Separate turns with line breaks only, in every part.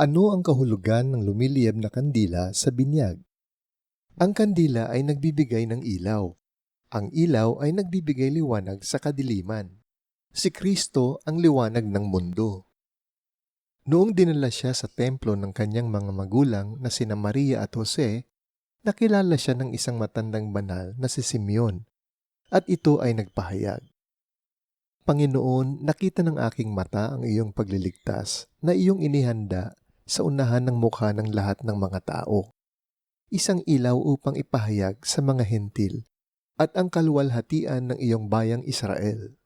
Ano ang kahulugan ng lumiliyab na kandila sa binyag? Ang kandila ay nagbibigay ng ilaw. Ang ilaw ay nagbibigay liwanag sa kadiliman. Si Kristo ang liwanag ng mundo. Noong dinala siya sa templo ng kanyang mga magulang na sina Maria at Jose, nakilala siya ng isang matandang banal na si Simeon at ito ay nagpahayag. Panginoon, nakita ng aking mata ang iyong pagliligtas na iyong inihanda sa unahan ng mukha ng lahat ng mga tao. Isang ilaw upang ipahayag sa mga hentil at ang kaluwalhatian ng iyong bayang Israel.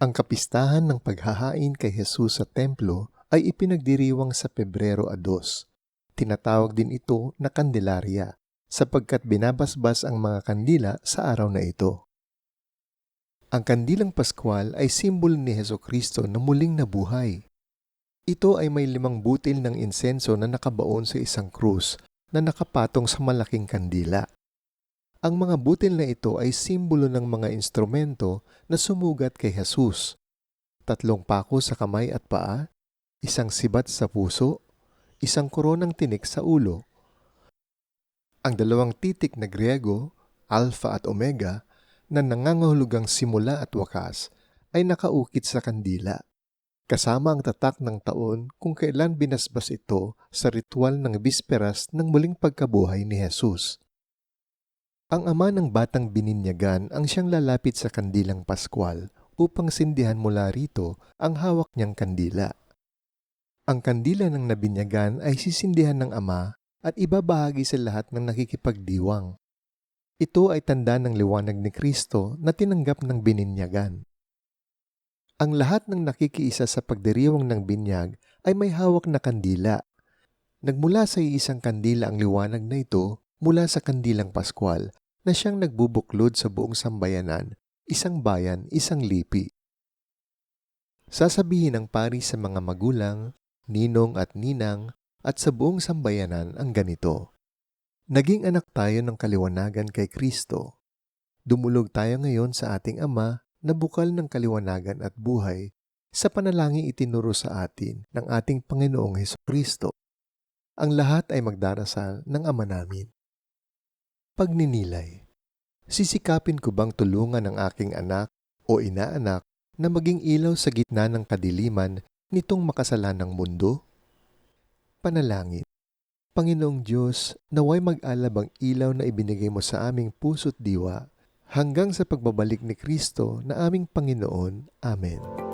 Ang kapistahan ng paghahain kay Jesus sa templo ay ipinagdiriwang sa Pebrero a 2. Tinatawag din ito na Candelaria sapagkat binabasbas ang mga kandila sa araw na ito. Ang kandilang Paskwal ay simbolo ni Heso Kristo na muling nabuhay. Ito ay may limang butil ng insenso na nakabaon sa isang krus na nakapatong sa malaking kandila. Ang mga butil na ito ay simbolo ng mga instrumento na sumugat kay Jesus. Tatlong pako sa kamay at paa, isang sibat sa puso, isang koronang tinik sa ulo. Ang dalawang titik na Griego, Alpha at Omega, na nangangahulugang simula at wakas, ay nakaukit sa kandila. Kasama ang tatak ng taon kung kailan binasbas ito sa ritual ng bisperas ng muling pagkabuhay ni Jesus. Ang ama ng batang bininyagan ang siyang lalapit sa kandilang Paskwal upang sindihan mula rito ang hawak niyang kandila. Ang kandila ng nabinyagan ay sisindihan ng ama at ibabahagi sa lahat ng nakikipagdiwang. Ito ay tanda ng liwanag ni Kristo na tinanggap ng bininyagan. Ang lahat ng nakikiisa sa pagdiriwang ng binyag ay may hawak na kandila. Nagmula sa isang kandila ang liwanag na ito mula sa kandilang Paskwal na siyang nagbubuklod sa buong sambayanan, isang bayan, isang lipi. Sasabihin ng pari sa mga magulang, ninong at ninang at sa buong sambayanan ang ganito. Naging anak tayo ng kaliwanagan kay Kristo. Dumulog tayo ngayon sa ating Ama na bukal ng kaliwanagan at buhay sa panalangin itinuro sa atin ng ating Panginoong Heso Kristo. Ang lahat ay magdarasal ng Ama namin. Pagninilay Sisikapin ko bang tulungan ang aking anak o inaanak na maging ilaw sa gitna ng kadiliman nitong makasalanang mundo? Panalangin Panginoong Diyos, naway mag-alab ang ilaw na ibinigay mo sa aming puso't diwa hanggang sa pagbabalik ni Kristo na aming Panginoon. Amen.